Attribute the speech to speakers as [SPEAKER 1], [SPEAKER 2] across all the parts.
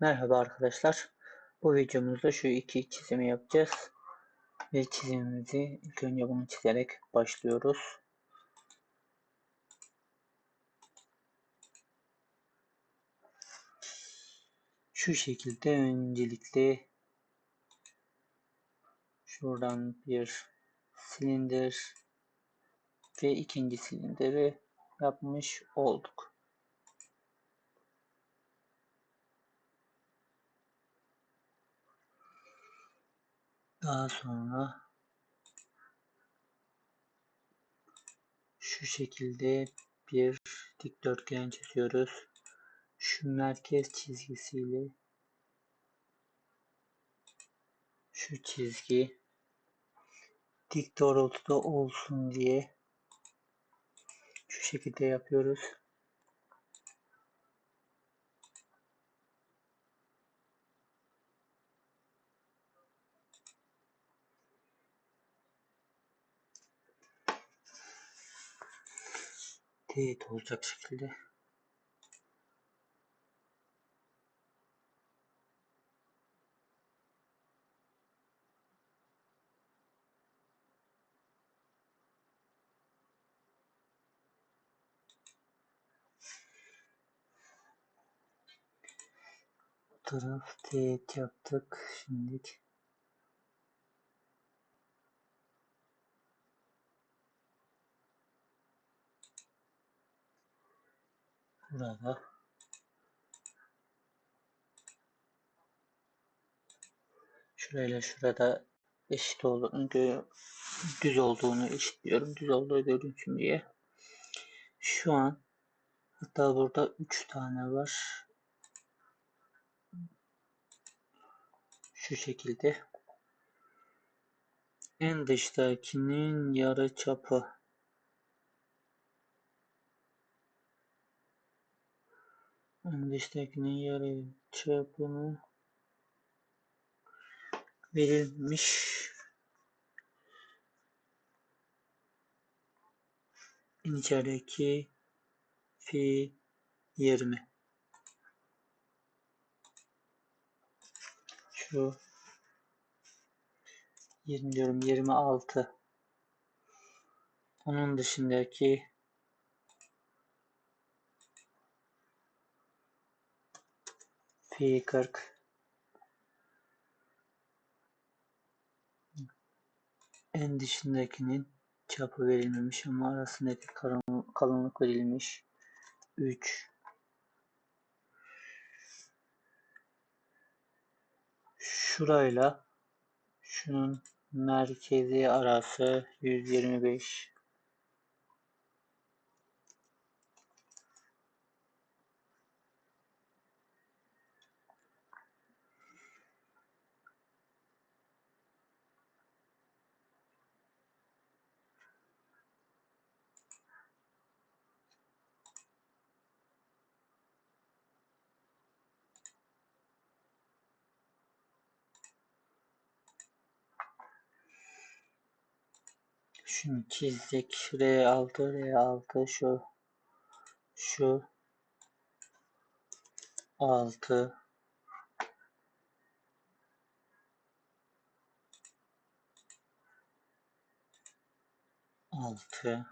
[SPEAKER 1] Merhaba arkadaşlar. Bu videomuzda şu iki çizimi yapacağız. Ve çizimimizi ilk önce bunu çizerek başlıyoruz. Şu şekilde öncelikle şuradan bir silindir ve ikinci silindiri yapmış olduk. Daha sonra şu şekilde bir dikdörtgen çiziyoruz. Şu merkez çizgisiyle şu çizgi dik doğrultuda olsun diye şu şekilde yapıyoruz. Teğet olacak şekilde taraf teğet yaptık. Şimdilik burada şurayla şurada eşit olduğunu düz olduğunu eşitliyorum. Düz olduğu görünsün diye. Şu an hatta burada 3 tane var. Şu şekilde. En dıştakinin yarı çapı en dıştakinin yarı çapını verilmiş. İçerideki fi 20 şu 20 diyorum 26 onun dışındaki fi 40 en dışındakinin çapı verilmemiş ama arasındaki kalınlık verilmiş. 3 şurayla şunun merkezi arası 125 Şunu çizdik. R6, R6 şu şu 6 6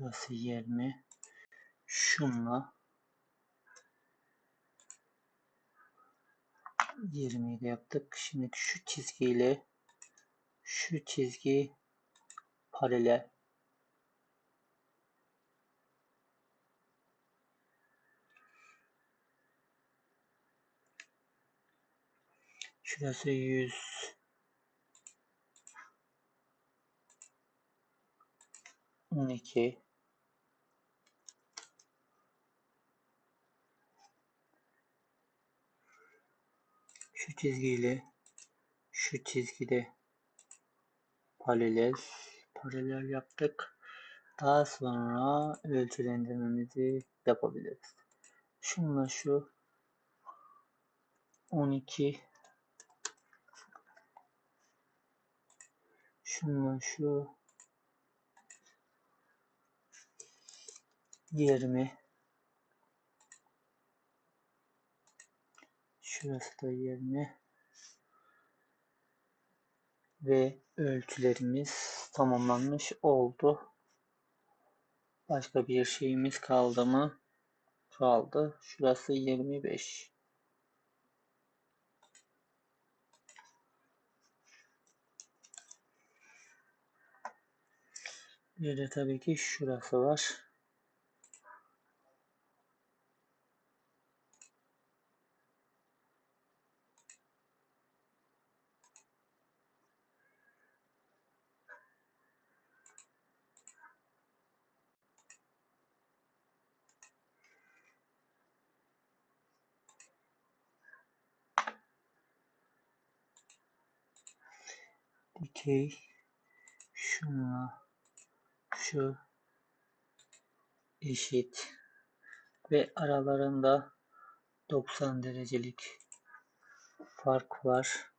[SPEAKER 1] Şurası 20. Şunla 20'yi de yaptık. Şimdi şu çizgiyle şu çizgi paralel. Şurası 100 12 şu çizgiyle şu çizgide paralel paralel yaptık. Daha sonra ölçülendirmemizi yapabiliriz. Şunla şu 12 şunla şu 20 şurası da 20 ve ölçülerimiz tamamlanmış oldu. Başka bir şeyimiz kaldı mı? Kaldı. Şurası 25. Bir de tabii ki şurası var. Dikey şunla şu eşit ve aralarında 90 derecelik fark var.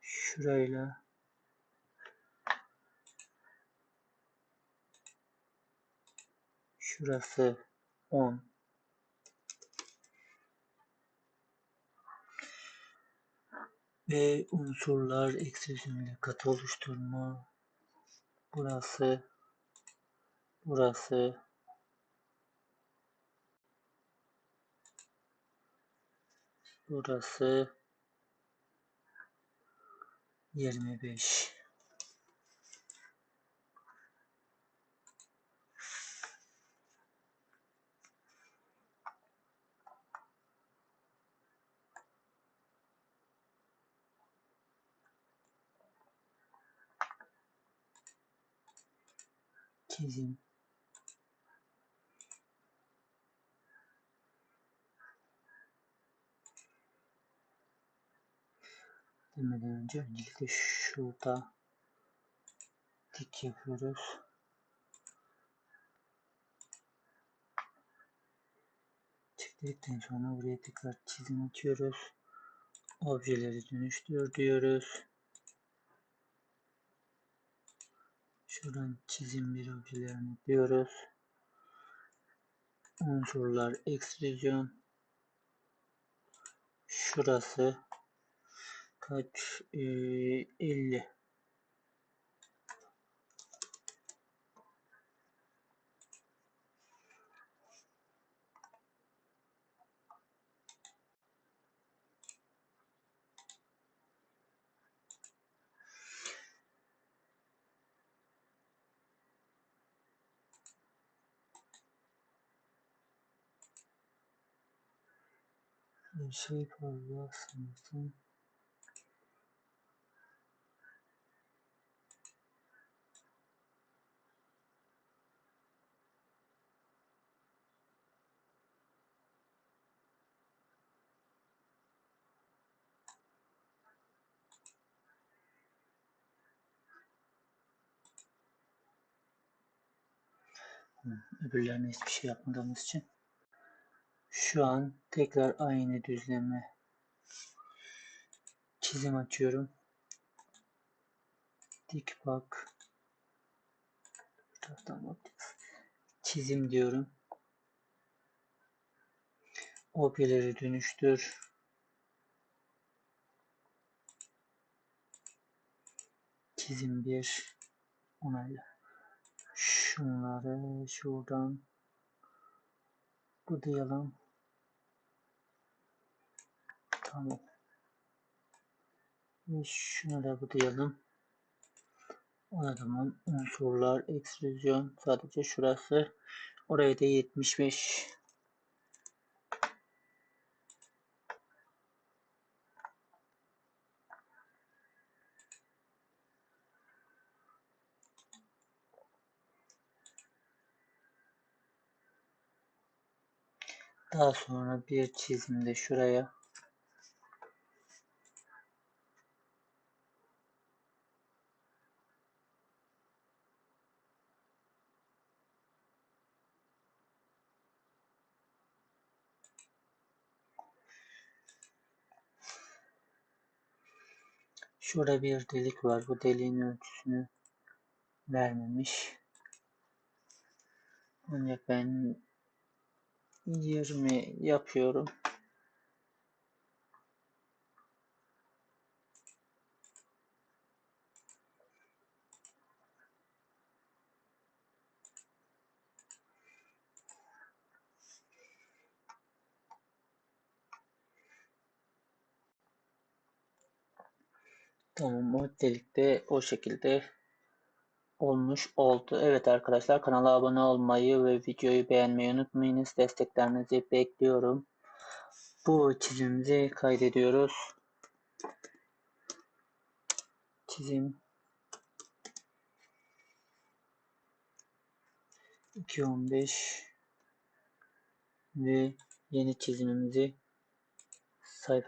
[SPEAKER 1] Şurayla Şurası 10. Ve unsurlar ekstrüzyonuyla katı oluşturma. Burası burası burası 25 çizim demeden önce öncelikle şurada dik yapıyoruz. Çektikten sonra buraya tekrar çizim atıyoruz. Objeleri dönüştür diyoruz. Şuradan çizim bir objelerini diyoruz. Unsurlar ekstrüzyon. Şurası kaç? Ee, 50. şey fazla sanırsın. Öbürlerine hiçbir şey yapmadığımız için. Şu an tekrar aynı düzleme çizim açıyorum. Dik bak. Çizim diyorum. Objeleri dönüştür. Çizim bir onayla. Şunları şuradan budayalım. Tamam. Ve şunu da budayalım. O zaman unsurlar, ekstrüzyon sadece şurası. Oraya da 75 Daha sonra bir çizimde şuraya Şurada bir delik var. Bu deliğin ölçüsünü vermemiş. Ancak ben 20 yapıyorum. Tamam o delikte o şekilde olmuş oldu. Evet arkadaşlar kanala abone olmayı ve videoyu beğenmeyi unutmayınız. Desteklerinizi bekliyorum. Bu çizimimizi kaydediyoruz. Çizim 2.15 ve yeni çizimimizi sayfa